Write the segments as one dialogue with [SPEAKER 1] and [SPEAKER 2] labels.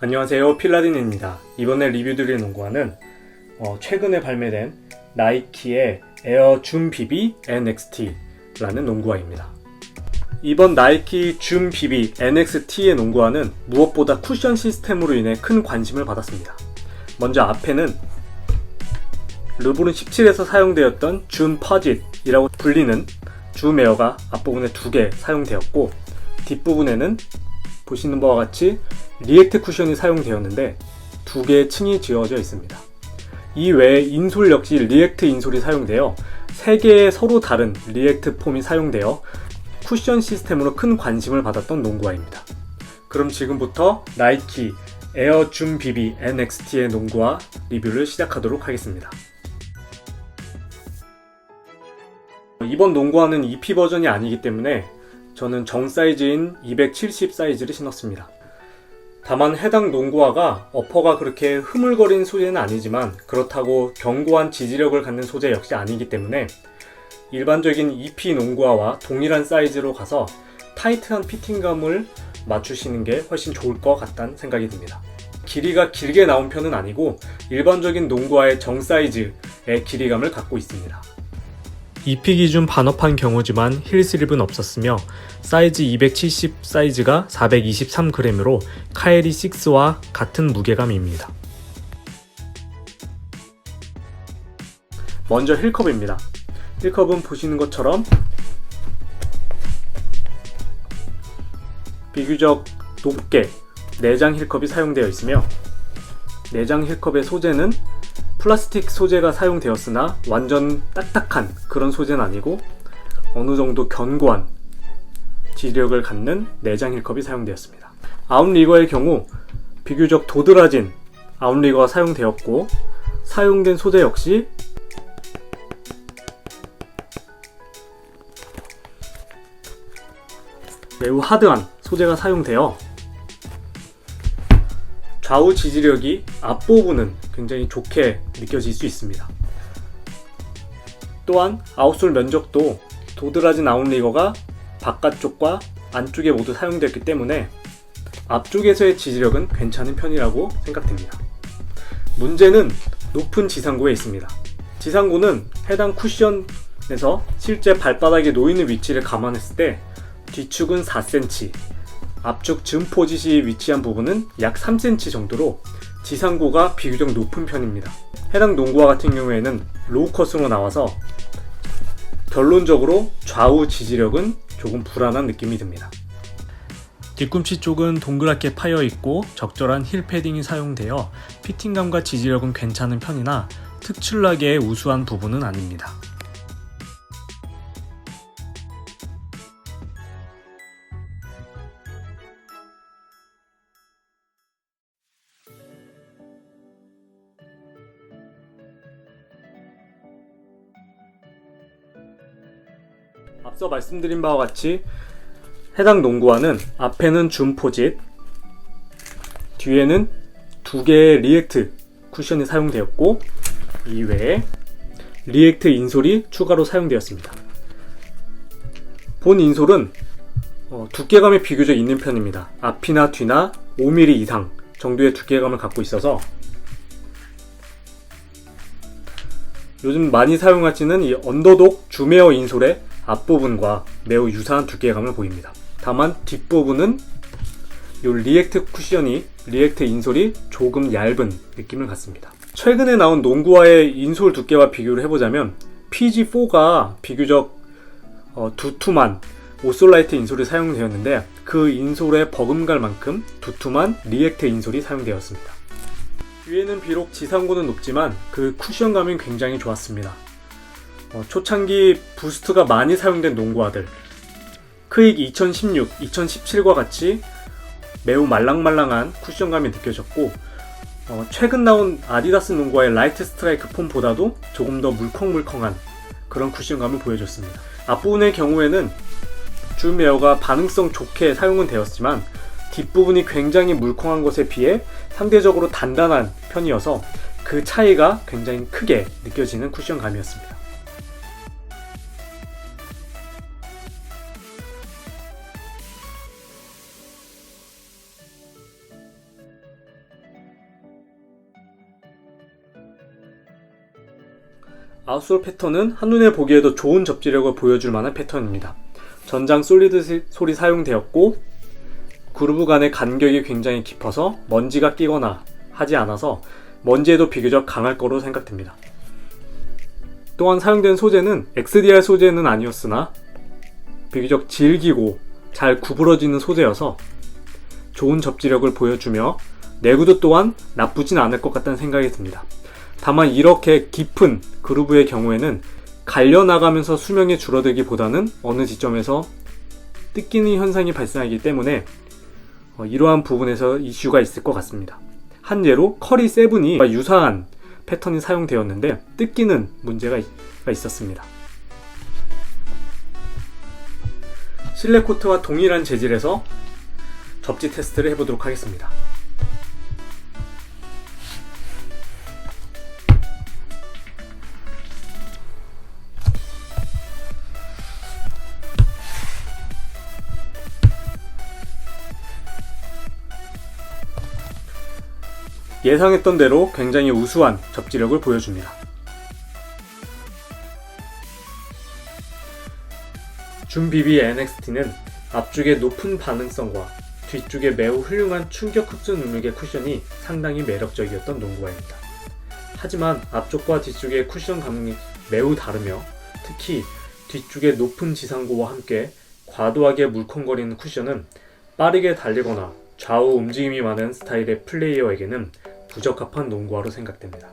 [SPEAKER 1] 안녕하세요. 필라딘입니다. 이번에 리뷰드릴 농구화는 어, 최근에 발매된 나이키의 에어 줌 BB NXT라는 농구화입니다. 이번 나이키 줌 BB NXT의 농구화는 무엇보다 쿠션 시스템으로 인해 큰 관심을 받았습니다. 먼저 앞에는 르브론 17에서 사용되었던 줌 퍼짓이라고 불리는 줌 에어가 앞부분에 두 개 사용되었고 뒷부분에는 보시는 바와 같이 리액트 쿠션이 사용되었는데 두 개의 층이 지어져 있습니다. 이 외에 인솔 역시 리액트 인솔이 사용되어 세 개의 서로 다른 리액트 폼이 사용되어 쿠션 시스템으로 큰 관심을 받았던 농구화입니다. 그럼 지금부터 나이키 에어 줌 BB NXT의 농구화 리뷰를 시작하도록 하겠습니다. 이번 농구화는 EP 버전이 아니기 때문에 저는 정 사이즈인 270 사이즈를 신었습니다. 다만 해당 농구화가 어퍼가 그렇게 흐물거린 소재는 아니지만 그렇다고 견고한 지지력을 갖는 소재 역시 아니기 때문에 일반적인 EP 농구화와 동일한 사이즈로 가서 타이트한 피팅감을 맞추시는 게 훨씬 좋을 것 같다는 생각이 듭니다. 길이가 길게 나온 편은 아니고 일반적인 농구화의 정 사이즈의 길이감을 갖고 있습니다. EP 기준 반업한 경우지만 힐 슬립은 없었으며 사이즈 270 사이즈가 423g으로 카에리 6와 같은 무게감입니다. 먼저 힐컵입니다. 힐컵은 보시는 것처럼 비교적 높게 내장 힐컵이 사용되어 있으며 내장 힐컵의 소재는 플라스틱 소재가 사용되었으나 완전 딱딱한 그런 소재는 아니고 어느 정도 견고한 지력을 갖는 내장 힐컵이 사용되었습니다. 아웃리거의 경우 비교적 도드라진 아웃리거가 사용되었고 사용된 소재 역시 매우 하드한 소재가 사용되어 좌우 지지력이 앞부분은 굉장히 좋게 느껴질 수 있습니다. 또한 아웃솔 면적도 도드라진 아웃리거가 바깥쪽과 안쪽에 모두 사용되었기 때문에 앞쪽에서의 지지력은 괜찮은 편이라고 생각됩니다. 문제는 높은 지상고에 있습니다. 지상고는 해당 쿠션에서 실제 발바닥에 놓이는 위치를 감안했을 때 뒤축은 4cm, 앞쪽 줌 포짓이 위치한 부분은 약 3cm 정도로 지상고가 비교적 높은 편입니다. 해당 농구화 같은 경우에는 로우컷으로 나와서 결론적으로 좌우 지지력은 조금 불안한 느낌이 듭니다. 뒤꿈치 쪽은 동그랗게 파여 있고 적절한 힐 패딩이 사용되어 피팅감과 지지력은 괜찮은 편이나 특출나게 우수한 부분은 아닙니다. 앞서 말씀드린 바와 같이 해당 농구화는 앞에는 줌 포짓, 뒤에는 두 개의 리액트 쿠션이 사용되었고 이외에 리액트 인솔이 추가로 사용되었습니다. 본 인솔은 어, 두께감이 비교적 있는 편입니다. 앞이나 뒤나 5mm 이상 정도의 두께감을 갖고 있어서 요즘 많이 사용하시는 이 언더독 줌웨어 인솔의 앞부분과 매우 유사한 두께감을 보입니다. 다만 뒷부분은 이 리액트 쿠션이 리액트 인솔이 조금 얇은 느낌을 갖습니다. 최근에 나온 농구화의 인솔 두께와 비교를 해보자면 PG4가 비교적 어, 두툼한 오솔라이트 인솔이 사용되었는데 그 인솔에 버금갈 만큼 두툼한 리액트 인솔이 사용되었습니다. 위에는 비록 지상고는 높지만 그 쿠션감이 굉장히 좋았습니다. 어, 초창기 부스트가 많이 사용된 농구화들 크익 2016, 2017과 같이 매우 말랑말랑한 쿠션감이 느껴졌고 어, 최근 나온 아디다스 농구화의 라이트 스트라이크 폼보다도 조금 더 물컹물컹한 그런 쿠션감을 보여줬습니다. 앞부분의 경우에는 줌웨어가 반응성 좋게 사용은 되었지만 뒷부분이 굉장히 물컹한 것에 비해 상대적으로 단단한 편이어서 그 차이가 굉장히 크게 느껴지는 쿠션감이었습니다. 아웃솔 패턴은 한눈에 보기에도 좋은 접지력을 보여줄 만한 패턴입니다. 전장 솔리드 시- 솔이 사용되었고 그루브 간의 간격이 굉장히 깊어서 먼지가 끼거나 하지 않아서 먼지에도 비교적 강할 거로 생각됩니다. 또한 사용된 소재는 XDR 소재는 아니었으나 비교적 질기고 잘 구부러지는 소재여서 좋은 접지력을 보여주며 내구도 또한 나쁘진 않을 것 같다는 생각이 듭니다. 다만 이렇게 깊은 그루브의 경우에는 갈려나가면서 수명이 줄어들기보다는 어느 지점에서 뜯기는 현상이 발생하기 때문에 어, 이러한 부분에서 이슈가 있을 것 같습니다. 한 예로 커리 세븐이 유사한 패턴이 사용되었는데 뜯기는 문제가 있었습니다. 실내 코트와 동일한 재질에서 접지 테스트를 해보도록 하겠습니다. 예상했던 대로 굉장히 우수한 접지력을 보여줍니다. 줌 BB NXT는 앞쪽의 높은 반응성과 뒤쪽에 매우 훌륭한 충격 흡수 능력의 쿠션이 상당히 매력적이었던 농구화입니다. 하지만 앞쪽과 뒤쪽의 쿠션 감이 매우 다르며 특히 뒤쪽의 높은 지상고와 함께 과도하게 물컹거리는 쿠션은 빠르게 달리거나 좌우 움직임이 많은 스타일의 플레이어에게는 부적합한 농구화로 생각됩니다.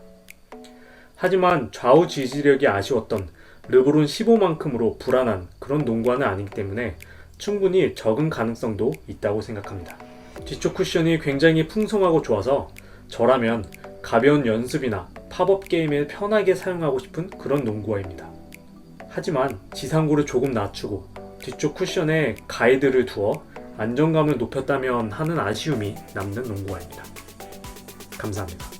[SPEAKER 1] 하지만 좌우 지지력이 아쉬웠던 르브론 15만큼으로 불안한 그런 농구화는 아니기 때문에 충분히 적응 가능성도 있다고 생각합니다. 뒤쪽 쿠션이 굉장히 풍성하고 좋아서 저라면 가벼운 연습이나 팝업 게임에 편하게 사용하고 싶은 그런 농구화입니다. 하지만 지상고를 조금 낮추고 뒤쪽 쿠션에 가이드를 두어 안정감을 높였다면 하는 아쉬움이 남는 농구화입니다. 감사합니다.